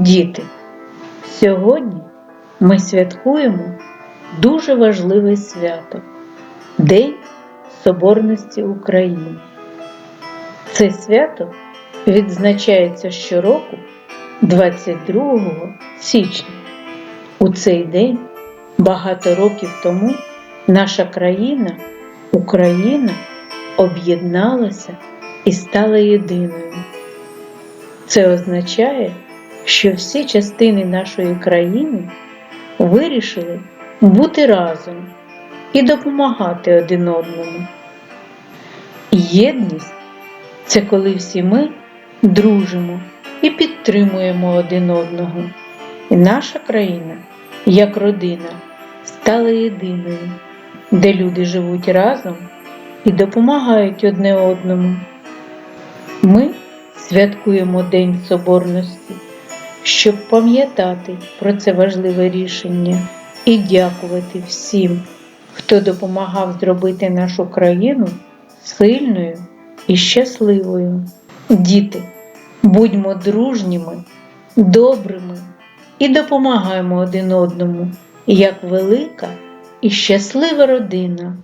Діти, сьогодні ми святкуємо дуже важливе свято День Соборності України. Це свято відзначається щороку 22 січня. У цей день багато років тому наша країна, Україна, об'єдналася і стала єдиною. Це означає, що всі частини нашої країни вирішили бути разом і допомагати один одному. Єдність це коли всі ми дружимо і підтримуємо один одного. І наша країна, як родина, стала єдиною, де люди живуть разом і допомагають одне одному. Ми святкуємо День Соборності, щоб пам'ятати про це важливе рішення і дякувати всім, хто допомагав зробити нашу країну сильною і щасливою. Діти, будьмо дружніми, добрими і допомагаємо один одному, як велика і щаслива родина.